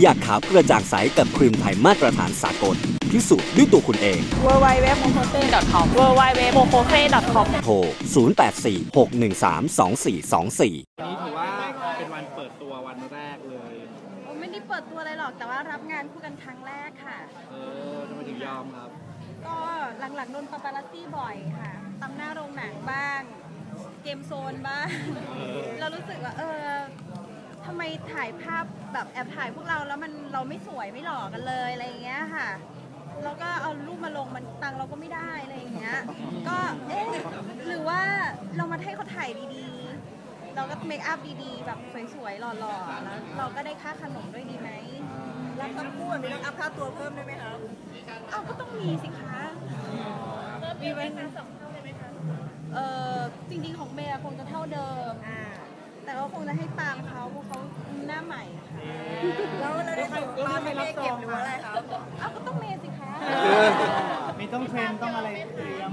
อยากขาวกระจ่างใสกับครีมไทยมาตรฐานสากล พิสูจน์ด้วยตัวคุณเองเวอร์ไวเว็บโมโคเซ่ com w w w m o k o f e com โทร 0846132424 นี้ถือว่าเป็นวันเปิดตัววันแรกเลย ไม่ได้เปิดตัวอะไรหรอกแต่ว่ารับงานคู่กันครั้งแรกค่ะ เออทำไมถึงยอมครับ ก็หลังๆโดนปาปารัสซี่บ่อยค่ะตำหน้าโรงหนังบ้าง เกมโซนบ้าง เรารู้สึกว่าเออทำไมถ่ายภาพแบบแอบถ่ายพวกเราแล้วมันเราไม่สวยไม่หล่อกันเลยอะไรอย่างเงี้ยค่ะ แล้วก็เอารูปมาลงมันตังค์เราก็ไม่ได้อะไรอย่างเงี้ย ก็เอ๊ะหรือว่าเรามาให้เขาถ่ายดีๆ เราก็เมคอัพดีๆ แบบสวยๆหล่อๆแล้วเราก็ได้ค่าขนมด้วยดีไหมแล้วต้องพูดมีต้องอัพค่าตัวเพิ่มได้ไหมคะเอาก็ต้องมีสิคะมีไว้นะเออจริงๆของเมย์อะคงจะเท่าเดิม แต่ว่าคงจะให้ตามเขาเพราะเขาหน้าใหม่อะค่ะแล้วแล้วได้ของมาไม่ได้เก็บหรือว่าอะไรคะเอาก็ต้องเมย์สิคะมีต้องเทรนต้องอะไรเตรียม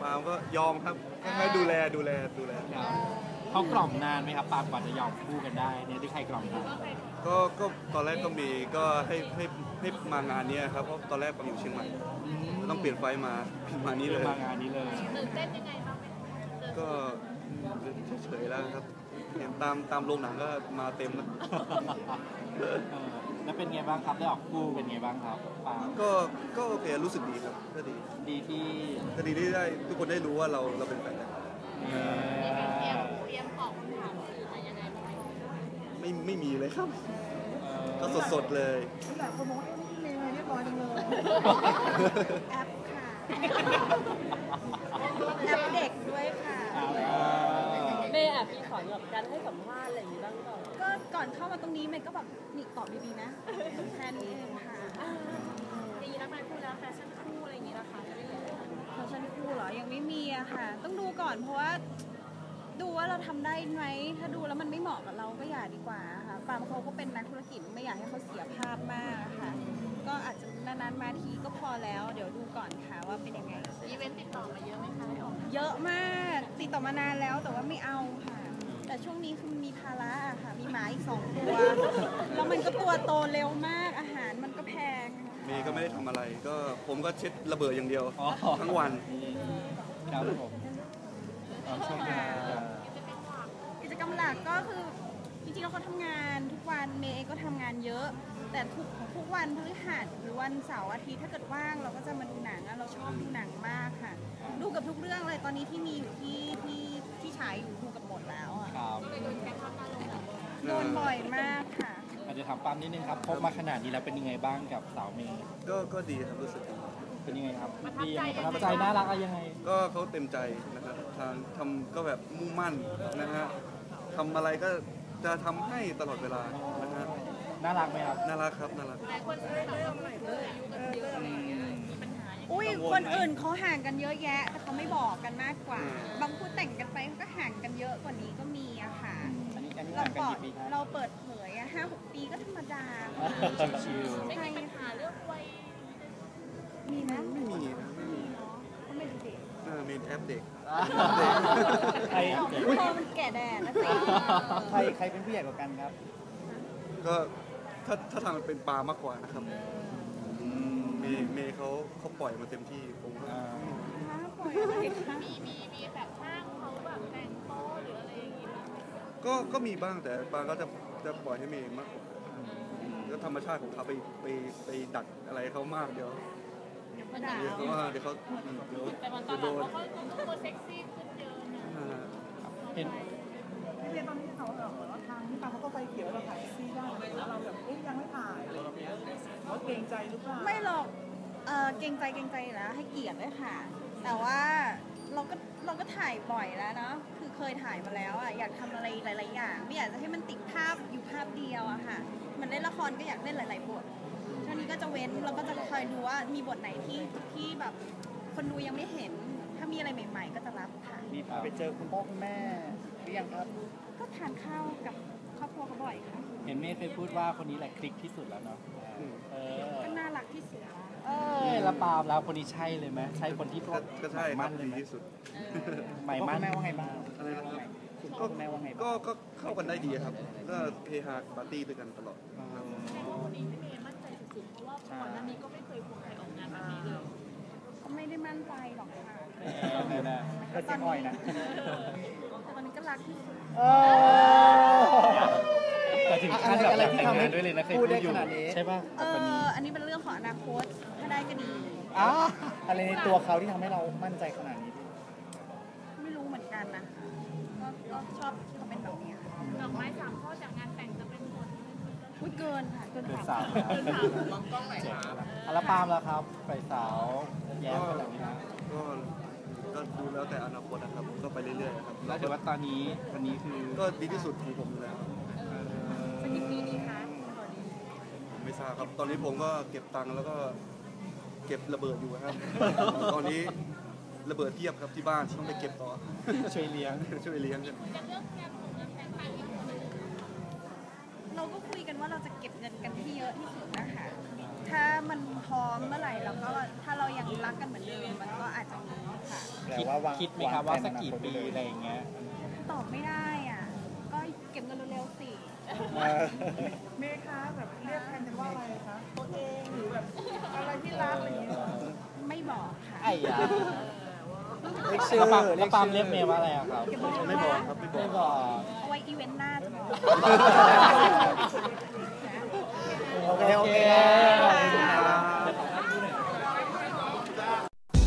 ปาล์มก็ยอมครับให้ดูแลดูแลดูแล เขากล่อมนานไหมครับปาล์มกว่าจะยอมคู่กันได้เนี่ยที่ใครกล่อมนานก็ก็ตอนแรกก็มีก็ให้ให้ให้มางานเนี้ยครับเพราะตอนแรกปาล์มอยู่เชียงใหม่ ต้องเปลี่ยนไฟล์มาเปลี่ยนมานี้เลย มางานนี้เลย ก็เฉยๆแล้วครับเนี่ยตามตามโรงหนังก็มาเต็มแล้วเออแล้วเป็นไงบ้างครับได้ออกคู่เป็นไงบ้างครับปาล์มก็ก็โอเครู้สึกดีครับก็ดีดีที่ก็ดีที่ได้ทุกคนได้รู้ว่าเราเราเป็นแฟนกันเอ่อไม่ไม่มีเลยครับ เอ่อก็สดๆเลย หลายคนบอกว่าเอ๊ะนี่เมย์เรียบร้อยจังเลย แอปค่ะ แอปเด็กด้วยค่ะ อ่า เมย์แอบมีสอนแบบการให้สัมภาษณ์อะไรอย่างนี้บ้างเปล่าก็ก่อนเข้ามาตรงนี้เมย์ก็แบบนี่ตอบดีๆนะแค่นี้เองค่ะดีแล้วมาคู่แล้วแฟชั่นคู่อะไรอย่างงี้นะคะแฟชั่นคู่เหรอยังไม่มีอะค่ะ ต้องดูก่อนเพราะว่าดูว่าเราทำได้ไหมถ้าดูแล้วมันไม่เหมาะกับเราก็อย่าดีกว่าค่ะปาล์มเขาก็เป็นนักธุรกิจไม่อยากให้เขาเสียภาพมากอะค่ะ ก็อาจจะนานๆมาทีก็พอแล้ว เดี๋ยวดูก่อนค่ะว่าเป็นยังไงอีเวนต์ติดต่อมาเยอะไหมคะเยอะมากติดต่อมานานแล้วแต่ว่าไม่เอาค่ะ แต่ช่วงนี้คือมีภาระอะค่ะ มีหมาอีกสองตัว แล้วมันก็ตัวโตเร็วมาก อาหารมันก็แพง เมย์ก็ไม่ได้ทำอะไร ก็ผมก็เช็ดระเบิดอย่างเดียว อ๋อ ทั้งวัน ครับผมเอาช่วยกันครับกิจกรรมหลักก็คือจริงๆแล้วเขาทำงานทุกวันเมย์เองก็ทำงานเยอะ แต่ทุกทุกวันพฤหัสหรือวันเสาร์อาทิตย์ถ้าเกิดว่างเราก็จะมาดูหนังอะเราชอบดูหนังมากค่ะ ดูกับทุกเรื่องเลยตอนนี้ที่มีอยู่ที่ที่ที่ ฉายอยู่ดูกับหมดแล้วอะครับโดนบ่อยมากค่ะ อาจจะถามปาล์มนิดนึงครับพบมาขนาดนี้แล้วเป็นยังไงบ้างกับสาวเมย์ก็ก็ดีครับรู้สึกดีเป็นยังไงครับดียังไงประทับใจน่ารักอะไรยังไง ก็เขาเต็มใจนะครับทางทำก็แบบมุ่งมั่นนะฮะทำอะไรก็จะทำให้ตลอดเวลานะฮะน่ารักไหมครับน่ารักครับน่ารักอุ้ย คนอื่นเขาห่างกันเยอะแยะ แต่เขาไม่บอกกันมากกว่า บางคู่แต่งกันไปเขาก็ห่างกันเยอะกว่านี้ก็มีอะค่ะ อันนี้อันนี้เราห่างกันบอกกี่ปีครับเราเปิดเผยอะห้าหกปีก็ธรรมดาชิวไม่มีปัญหาเรื่องวัยมีไหมไม่มีนะไม่มีก็ไม่ดูเด็กเออมีแอปเด็กๆใครพอมันแก่แดดนะสิใครใครเป็นผู้ใหญ่กว่ากันครับ ก็ถ้าถ้าทางมันเป็นปลามากกว่านะครับ เมย์เมย์เขาเขาปล่อยมาเต็มที่ผมก็อ่าฮะปล่อยอะไรคะก็ก็มีบ้างแต่ปลาก็จะจะปล่อยให้เมย์มากกว่าก็ธรรมชาติของเขาไปไปไปดัดอะไรเขามากเดี๋ยวด่าเดี๋ยวเขาว่าเดี๋ยวเขาเดี๋ยวแต่มันตอนหลังเขาก็ตัวเซ็กซี่ขึ้นเยอะนะเห็น พี่เมย์ตอนนี้เขาแบบว่าทางที่ปาเขาก็ไฟเขียวเราถ่ายซีได้แล้ว เขาเกรงใจหรือเปล่าไม่หรอกเออเกรงใจเกรงใจอยู่แล้วให้เกียรติด้วยค่ะ แต่ว่าเราก็เราก็ถ่ายบ่อยแล้วเนาะคือเคยถ่ายมาแล้วอะอยากทำอะไรหลาย ๆ อย่าง ไม่อยากจะให้มันติดภาพอยู่ภาพเดียวอะค่ะเหมันเล่นละครก็อยากเล่นหลาย ๆ บทช่วงนี้ก็จะเว้นเราก็จะคอยดูว่ามีบทไหนที่ที่แบบคนดูยังไม่เห็น ถ้ามีอะไรใหม่ ๆ ก็จะรับค่ะมีไปเจอคุณพ่อคุณแม่หรือยังครับ ก็ทานข้าวกับครอบครัวเขาบ่อยค่ะ เห็นเมธเคยพูดว่าคนนี้แหละคลิกที่สุดแล้วเนาะเออก็น่ารักที่สุดแล้วเอ้ยแล้วปาล์มแล้วคนนี้ใช่เลยไหมใช่คนที่ก็ก็ใช่คหรัมั่บนเลยดีไหมที่สุดใหม่มั่นแม่ว่าไงบ้างอะไรนะครับคุณพ่อคุณแม่ว่าไงบ้างก็ก็เข้ากันได้ดีครับ ก็เฮฮาปาร์ตี้ด้วยกันตลอดครับก็ไม่ได้มั่นใจหรอกค่ะเนี่ยนะก็เจ๊อ้อยนะ แต่ตอนนี้ก็รักที่สุดแต่ถึงขั้นแบบ อะไรที่ทำให้แต่งงานด้วยเลยนะเคยพูพูดดได้อยู่ขนาดนี้ใช่ป่ะเอกับคนนี้ออันนี้เป็นเรื่องของอนาคตถ้าได้ก็ดีอะอะไรในตัวเขาที่ทำให้เรามั่นใจขนาดนี้ ไม่รู้เหมือนกันนะก็ก็ชอบที่เขาเป็นแบบเนี้ยดอกไม้สามข้อจากงานแต่งจะเป็นผลอุ้ยเกินค่ะเกินเกินสามสามเกินสามเจ๋งแล้วแล้วปาล์มแล้วครับฝ่ายสาวแย้มกันแบบนี้นะก็ก็ดูแล้วแต่อนาคตนะครับก็ไปเรื่อยๆนะครับแล้วถือว่าตอนนี้วันนี้คือก็ดีที่สุดของผมอยู่แล้ว สักกี่ปีดีคะผมไม่ทราบครับ ตอนนี้ผมก็เก็บตังค์แล้วก็เก็บระเบิดอยู่ครับ ตอนนี้ระเบิดเทียบครับที่บ้านต้องไปเก็บต่อ ช่วยเลี้ยง ช่วยเลี้ยงกันเราก็คุยกันว่าเราจะเก็บเงินกันที่เยอะที่สุดนะคะ ถ้ามันพร้อมเมื่อไหร่เราก็ถ้าเรายังรักกันเหมือนเดิมมันก็อาจจะมีค่ะแต่คิดว่าวางคิดไหมครับว่าสักวางแผนกี่ปีอนาคตไปเลยอะไรอย่างเงี้ย ตอบไม่ได้อะ ก็เก็บเงินเร็วๆสิ เออเมย์คะแบบเรียกแทนกันว่าอะไรคะตัวเองหรือแบบอะไรที่รักอะไรอย่างเงี้ยไม่บอกค่ะไอ้ยาเรียกชื่อแล้วปาล์มเรีแล้ยวกปาล์มชื่อเรียกเมย์ว่าอะไรอะครับ ไม่บอกครับไม่บอก ไม่บอก เอาไว้อีเวนต์หน้าจะบอก โอเค โอเค